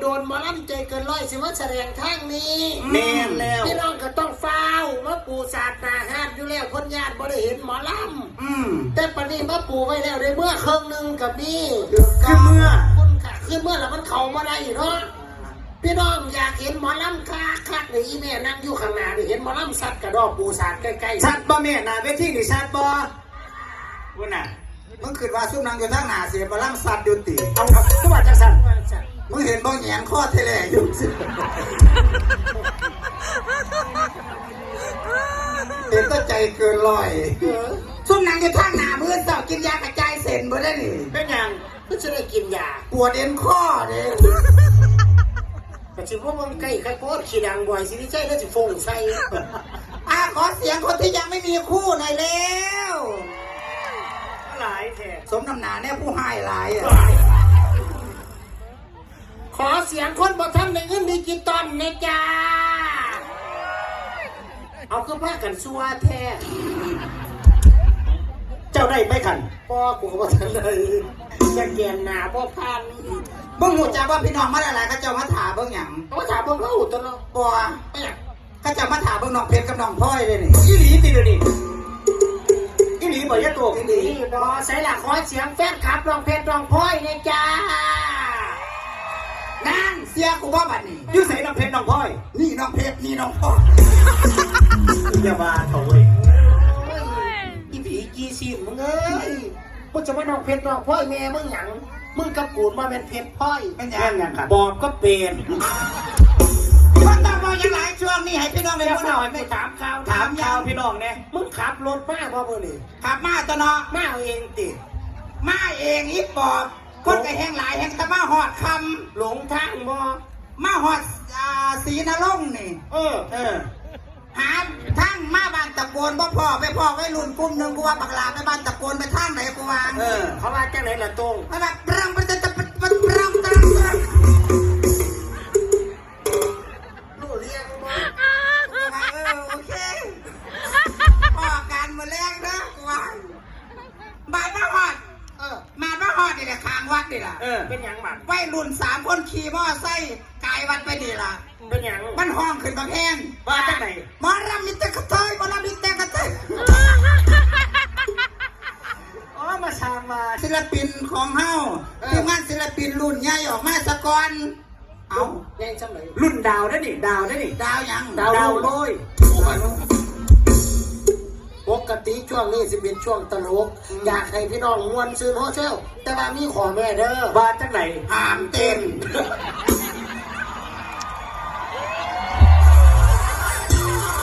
โดนหมอลำใจเกินร้อยสิว่าแสดงทางนี้แม่นแล้ว พี่น้องก็ต้องเฝ้ามาปูศาสตร์นาฮาดอยู่แล้วคนญาติบ่ได้เห็นหมอลอืมำแต่ปานนี้มาปูไว้แล้วในเมื่อเครื่องหนึงกับนี่คือเมื่อคนค่ะคือเมื่อแล้วมันเข้ามาได้เนาะพี่น้องอยากเห็นหมอลำคักคักเลยอีแม่นั่งอยู่ข้างหน้านี่เห็นหมอลำสัตว์กระดอกปูศาสตร์ใกล้ๆ ชัดบ่แม่หน้าเวทีนี่ชัดบ่ว่าน่ะมึงคิดว่าสู้นางอยู่ทางหน้าเสียบลังสัตว์อยู่ติเอาครับสวัสดีสัตว์มึ งเห็นบ่แหงนข้อเทแลอยู่สิเห็นก็ใจเกินร้อยเออสู้นางอยู่ทางหน้ามือเสากินยากระจายเส้นบ่ได้นี่เป็นหยังก็จะได้กินยาปวดเอ็นข้อเด้แต่สิพวกมันใกล้ใครโคตรขี้ดังบ่อยสิที่ใช่แล้วสิฟงใส่อะขอเสียงคนที่ยังไม่มีคู่หน่อยเร็วหลายแท้สมน้ำหนาเนี่ยผู้ให้หลายอะขอ เสียงคนบ่ทำในเงินดิจิตอลนะจ้า เอาคือผ้ากันซัวแท้ เจ้าได้ไหมคันพ่อกูก็บ่ทันเลยอย่าแกนหนาพ่อพันเบิ่งหูจักว่าพี่น้องมาหลายๆเขาเจ้ามาถามเบิ่งหยังเขาถามเพิ่งเขาตลอดบ่ไม่อยากเขาเจ้ามาถามเบิ่งน้องเพชรกับน้องพลอยเลยนี่อีหลีติเดี๋ยวนี้อีหลีบ่ยะตัวนี่บอใส่หลักขอเสียงแฟนคลับร้องเพลงร้องพ้อยนะจ้า นั่นเสียกูว่าบัดนี้อยู่ใส่น้ำเพชรน้องพลอยนี่น้องเพชรนี่น้องพลอยอย่ามาเถอะเว้ยโอ้ยอีผีจีซีมึงเอ้ยมึงจะมาน้องเพชรน้องพ้อยแม่มึงหยังมึงกับกูมาเป็นเพชรพ้อยเป็นหยัแย่งงกันครับบอกก็เป็นคนต้องบอกยังหลายช่วงนี้ให้พี่น้องได้เดี๋ยวรู้หหน่น่ออยยไปถามข่าวถามข่าวพี่น้องเนี่ยมึงขับรถมาพ่อเพื่อนนี่ขับมาตัวเนาะมาเอาเองติมาเองอีปอบ คนก็แห้งหลายแห้งแต่มาหอดคหลงทางบ่ำมาหอดอ่าสีนรงค์นี่ เออ เออ หาทางมาบ้านตะโกนบ่พ่อไปพ่อไว้รุ่นกลุ่มหนึ่งกูว่าบักลาไปบ้านตะโกนไปทางไหนกูวางเออ เขาว่าจังไหนล่ะตรงไปแบบปรังปรังปรั นี่แหละข้างวัดนี่แหละเออ เป็นหยังบัดวัยรุ่นสามคนขี่มอไซค์กายวัดไปนี่ล่ะ เป็นหยังมันห้องขึ้นบางแห้งว่าจังไหนหมอรำมิตรกระเทยหมอรำมิตรกระเทยอ๋อมาสร้างมาศิลปินของเฮาทีมงานศิลปินรุ่นใหญ่ออกมาสะก่อน เอา แย่งจังไหนรุ่นดาวได้ดิดาวได้ดิดาวยังดาวดาวโรยป กติช่วงนี้สิเป็นช่วงตลก อยากให้พี่น้องมวนซื้อโฮเซลแต่ว่ามีขอแม่เด้อว่าจังไหนห้ามเต้น